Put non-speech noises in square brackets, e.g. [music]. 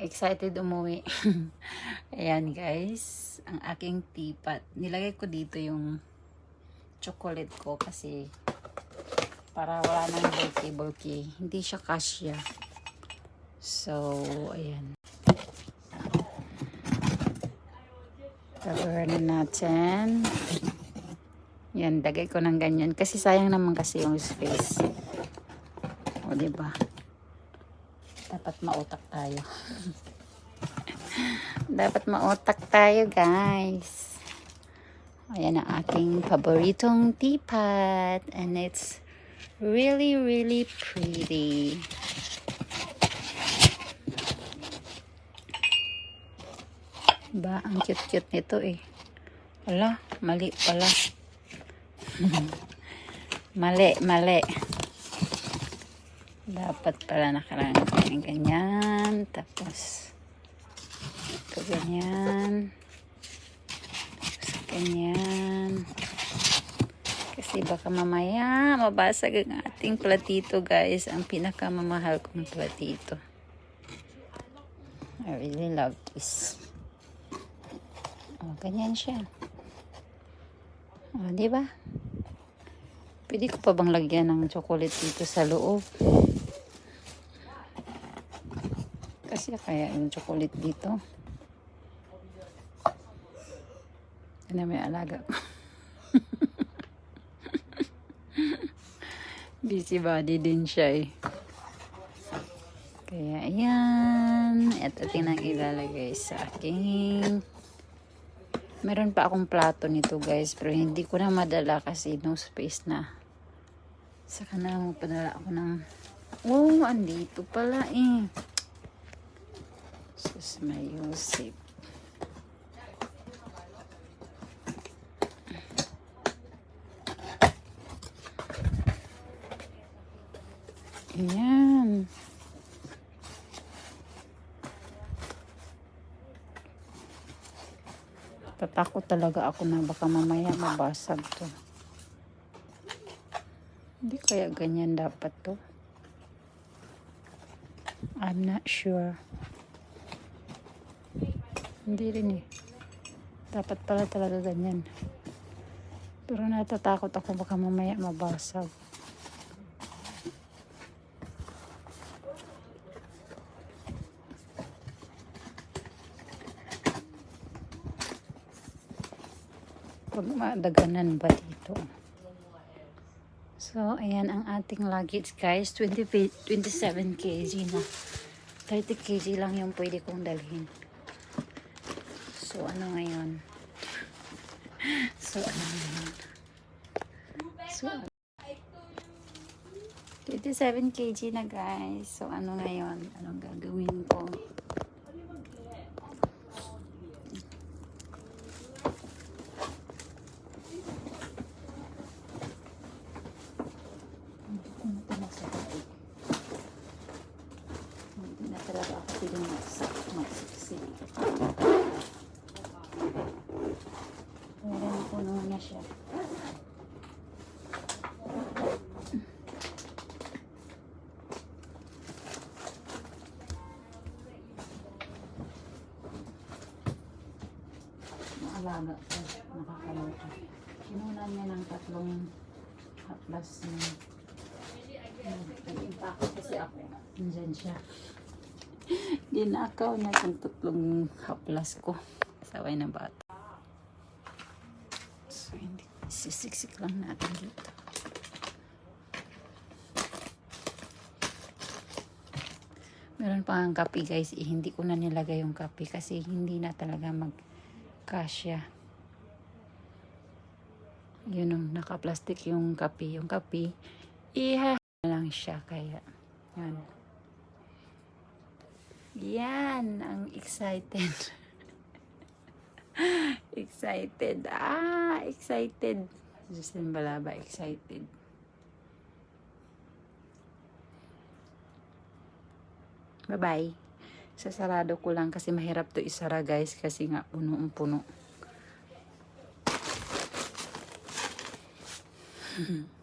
excited umuwi. [laughs] Ayan guys, ang aking teapot. Nilagay ko dito yung chocolate ko kasi para wala nang bulky-bulky. Hindi siya kasya. So, ayan. Cover na natin. Yan, dagay ko ng ganyan. Kasi sayang naman kasi yung space. O, diba? Dapat mautak tayo. [laughs] Dapat mautak tayo, guys. Ayan ang aking paboritong teapot. And it's really, really pretty. Ba, ang cute-cute nito eh. Wala, mali pala. [laughs] mali, mali. Dapat pala nakarangay ng ganyan. Tapos, ito ganyan. Tapos ganyan. Kasi baka mamaya mabasag ang ating platito guys. Ang pinakamamahal kong platito. I really love this. Oh, ganyan siya. Oh, di ba? Pwede ko pa bang lagyan ng chocolate dito sa loob? Kasi kaya yung chocolate dito. Ano may alaga ko. [laughs] Busy body din siya eh. Kaya ayan. Ito tingnan ilalagay sa aking Meron pa akong plato nito guys. Pero hindi ko na madala kasi no space na. Saka na magpadala ako ng... Oh, andito pala eh. Sus, may Yusip. Ayan. Tatakot talaga ako na baka mamaya mabasag to. Hindi kaya ganyan dapat to. I'm not sure. Hindi rin eh. Dapat pala talaga ganyan. Pero natatakot ako baka mamaya mabasag. Pag madaganan ba dito? So, ayan ang ating luggage guys. 20, 27 kg na. 30 kg lang yung pwede kong dalhin. So, ano ngayon? So, ano ngayon? So, 27 kg na guys. So, ano ngayon? Anong gagawin ko? Hindi na sa bahay. Hindi na talaga ako piling magsak, magsiksi. Meron puno na siya. Maalaga ko. Nakakaloka. Kinunan niya ng tatlong haplas niya. Nag-impact kasi ako. Nandyan siya. [laughs] Dinakaw niya itong tatlong haplas ko. Saway na bata. So, hindi. Sisiksik lang natin dito. Meron pa ang kape guys. Eh, hindi ko na nilagay yung kape kasi hindi na talaga mag-kasya. Yun ang naka-plastic yung kape. Yung kape, iha lang siya kaya. Yan yan ang excited. [laughs] Excited. Ah excited. Justin Balaba excited. Bye bye sasarado ko lang kasi mahirap to isara guys kasi nga puno puno [laughs]